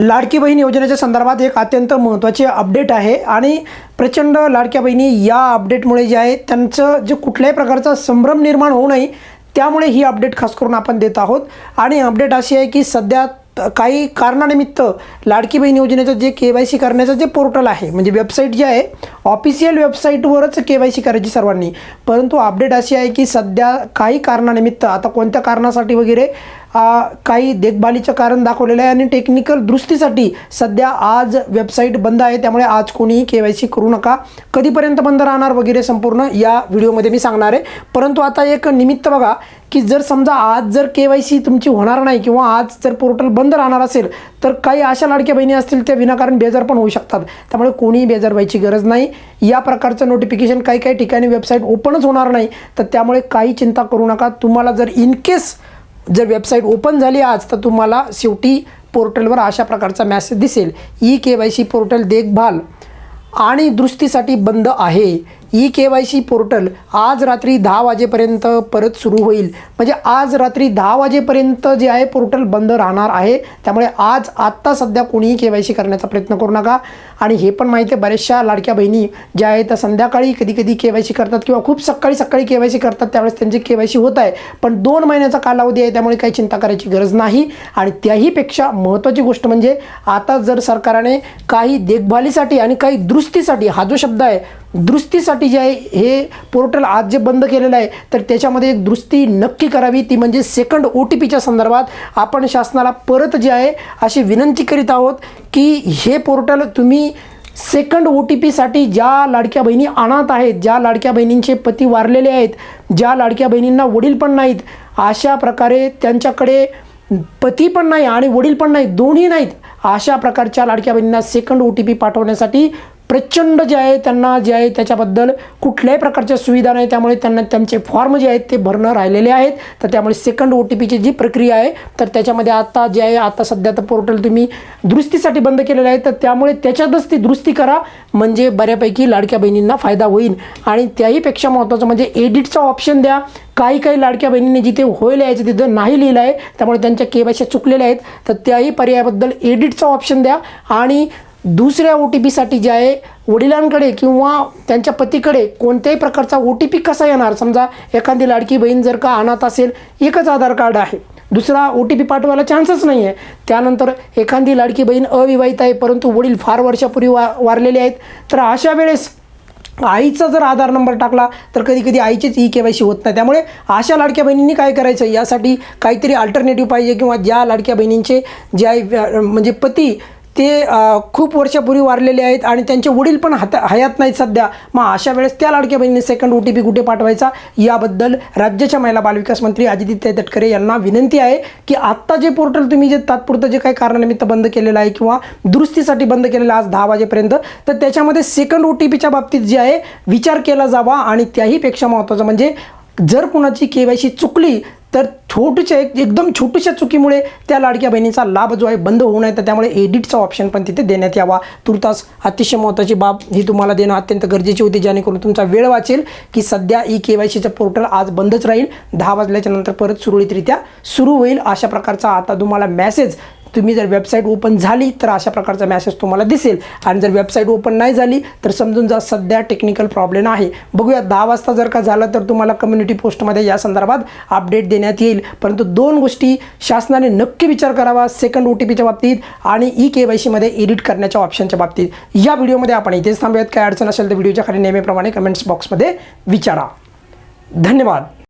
लाडकी बहीण योजनेच्या संदर्भात एक अत्यंत महत्त्वाचे अपडेट आहे आणि प्रचंड लाडक्या बहिणी या अपडेटमुळे जे आहे त्यांचं जे कुठल्याही प्रकारचा संभ्रम निर्माण होऊ नये त्यामुळे ही अपडेट खास करून आपण देत आहोत. आणि अपडेट अशी आहे की सध्या काही कारणानिमित्त लाडकी बहीण योजनेचं जे के वाय सी करण्याचं जे पोर्टल आहे म्हणजे वेबसाईट जे आहे ऑफिशियल वेबसाईटवरच के वाय सी करायची सर्वांनी. परंतु अपडेट अशी आहे की सध्या काही कारणानिमित्त आता कोणत्या कारणासाठी वगैरे काही देखभालीचं कारण दाखवलेलं आहे आणि टेक्निकल दृष्टीसाठी सध्या आज वेबसाईट बंद आहे. त्यामुळे आज कोणीही के वाय सी करू नका. कधीपर्यंत बंद राहणार वगैरे संपूर्ण या व्हिडिओमध्ये मी सांगणार आहे. परंतु आता एक निमित्त बघा की जर समजा आज जर के वाय सी तुमची होणार नाही किंवा आज जर पोर्टल बंद राहणार असेल तर काही अशा लाडक्या बहिणी असतील त्या विनाकारण बेजार पण होऊ शकतात. त्यामुळे कोणीही बेजार व्हायची गरज नाही. या प्रकारचं नोटिफिकेशन काही काही ठिकाणी वेबसाईट ओपनच होणार नाही. तर त्यामुळे काही चिंता करू नका. तुम्हाला जर इन केस जर वेबसाईट ओपन झाली आज तर तुम्हाला शेवटी पोर्टलवर अशा प्रकारचा मॅसेज दिसेल. E K Y C portal देखभाल आणि दुरुस्तीसाठी बंद आहे. E K Y C portal आज रात्री दहा वाजेपर्यंत परत सुरू होईल. म्हणजे आज रात्री दहा वाजेपर्यंत जे आहे पोर्टल बंद राहणार आहे. त्यामुळे आज आत्ता सध्या कोणीही के वाय सी करण्याचा प्रयत्न करू नका. आणि हे पण माहिती आहे बऱ्याचशा लाडक्या बहिणी ज्या आहेत त्या संध्याकाळी कधी कधी के वाय सी करतात किंवा खूप सकाळी सकाळी के वाय सी करतात. त्यावेळेस त्यांची के वाय सी होत आहे. पण दोन महिन्याचा कालावधी आहे त्यामुळे काही चिंता करायची गरज नाही. आणि त्याहीपेक्षा महत्त्वाची गोष्ट म्हणजे आता जर सरकारने काही देखभालीसाठी आणि काही दुरुस्तीसाठी हा जो शब्द आहे दुरुस्तीसाठी जे आहे हे पोर्टल आज जे बंद केलेलं आहे तर त्याच्यामध्ये एक दुरुस्ती नक्की करावी ती म्हणजे सेकंड ओ टी पीच्या संदर्भात आपण शासनाला परत जे आहे अशी विनंती करीत आहोत की हे पोर्टल तुम्ही सेकंड ओ टी पीसाठी ज्या लाडक्या बहिणी अनाथ आहेत ज्या लाडक्या बहिणींचे पती वारलेले आहेत ज्या लाडक्या बहिणींना वडील पण नाहीत अशा प्रकारे त्यांच्याकडे पती पण नाही आणि वडील पण नाही दोन्ही नाहीत अशा प्रकारच्या लाडक्या बहिणींना सेकंड ओ टी पी पाठवण्यासाठी प्रचंड जे आहे त्यांना जे आहे त्याच्याबद्दल कुठल्याही प्रकारच्या सुविधा नाही. त्यामुळे त्यांना त्यांचे फॉर्म जे आहेत ते भरणं राहिलेले आहेत. तर त्यामुळे सेकंड ओ टी पीची जी प्रक्रिया आहे तर त्याच्यामध्ये आता जे आहे आता सध्या तर पोर्टल तुम्ही दुरुस्तीसाठी बंद केलेलं आहे. तर त्यामुळे त्याच्यातच ती दुरुस्ती करा. म्हणजे बऱ्यापैकी लाडक्या बहिणींना फायदा होईल. आणि त्याहीपेक्षा महत्त्वाचं म्हणजे एडिटचा ऑप्शन द्या. काही काही लाडक्या बहिणींनी जिथे होय लिहायचं तिथं नाही लिहिलं आहे त्यामुळे त्यांच्या केवायच्या चुकलेल्या आहेत. तर त्याही पर्यायाबद्दल एडिटचा ऑप्शन द्या. आणि दुसऱ्या ओ टी पीसाठी जे आहे वडिलांकडे किंवा त्यांच्या पतीकडे कोणत्याही प्रकारचा ओ टी पी कसा येणार? समजा एखादी लाडकी बहीण जर का अनाथ असेल एकच आधार कार्ड आहे. दुसरा ओ टी पी पाठवायला चान्सच नाही आहे त्यानंतर एखादी लाडकी बहीण अविवाहित आहे परंतु वडील फार वर्षापूर्वी वा वारलेले आहेत तर अशा वेळेस आईचा जर आधार नंबर टाकला तर कधी कधी आईचीच ई के वाय सी होत नाही. त्यामुळे अशा लाडक्या बहिणींनी काय करायचं? यासाठी काहीतरी अल्टरनेटिव्ह पाहिजे किंवा ज्या लाडक्या बहिणींचे जे आहे व्या- म्हणजे पती ते खूप वर्षापूर्वी वारलेले आहेत आणि त्यांचे वडील पण हात हयात नाहीत सध्या. मग अशा वेळेस त्या लाडक्या बहिणीने सेकंड ओ टी पी कुठे पाठवायचा? याबद्दल राज्याच्या महिला बालविकास मंत्री आदित्य तटकरे यांना विनंती आहे की आत्ता जे पोर्टल तुम्ही जे तात्पुरतं जे काही कारणानिमित्त बंद केलेलं आहे किंवा दुरुस्तीसाठी बंद केलेलं आज दहा वाजेपर्यंत तर त्याच्यामध्ये सेकंड ओ टी पीच्या बाबतीत जे आहे विचार केला जावा आणि त्याहीपेक्षा महत्त्वाचं म्हणजे जर कुणाची के वाय सी चुकली तर छोटूच्या एक एकदम छोट्याशा चुकीमुळे त्या लाडक्या बहिणीचा लाभ जो आहे बंद होऊ नये तर त्यामुळे एडिटचा ऑप्शन पण तिथे देण्यात यावा. तुर्तास अतिशय महत्त्वाची बाब ही तुम्हाला देणं अत्यंत गरजेची होती जेणेकरून तुमचा वेळ वाचेल की सध्या ई के वाय सीचं पोर्टल आज बंदच राहील. दहा वाजल्याच्या नंतर परत सुरळीतरित्या सुरू होईल. अशा प्रकारचा आता तुम्हाला मॅसेज तुम्ही जर वेबसाईट ओपन झाली तर अशा प्रकारचा मॅसेज तुम्हाला दिसेल. आणि जर वेबसाईट ओपन नाही झाली तर समजून जा सध्या टेक्निकल प्रॉब्लेम आहे. बघूया दहा वाजता जर का झालं तर तुम्हाला कम्युनिटी पोस्टमध्ये या संदर्भात अपडेट देण्यात येईल. परंतु दोन गोष्टी शासनाने नक्की विचार करावा सेकंड ओ टी पीच्या बाबतीत आणि ई के वाय सीमध्ये एडिट करण्याच्या ऑप्शनच्या बाबतीत. या व्हिडिओमध्ये आपण इथेच थांबूयात. काय अडचण असेल तर व्हिडिओच्या खाली नेहमीप्रमाणे कमेंट्स बॉक्समध्ये विचारा. धन्यवाद.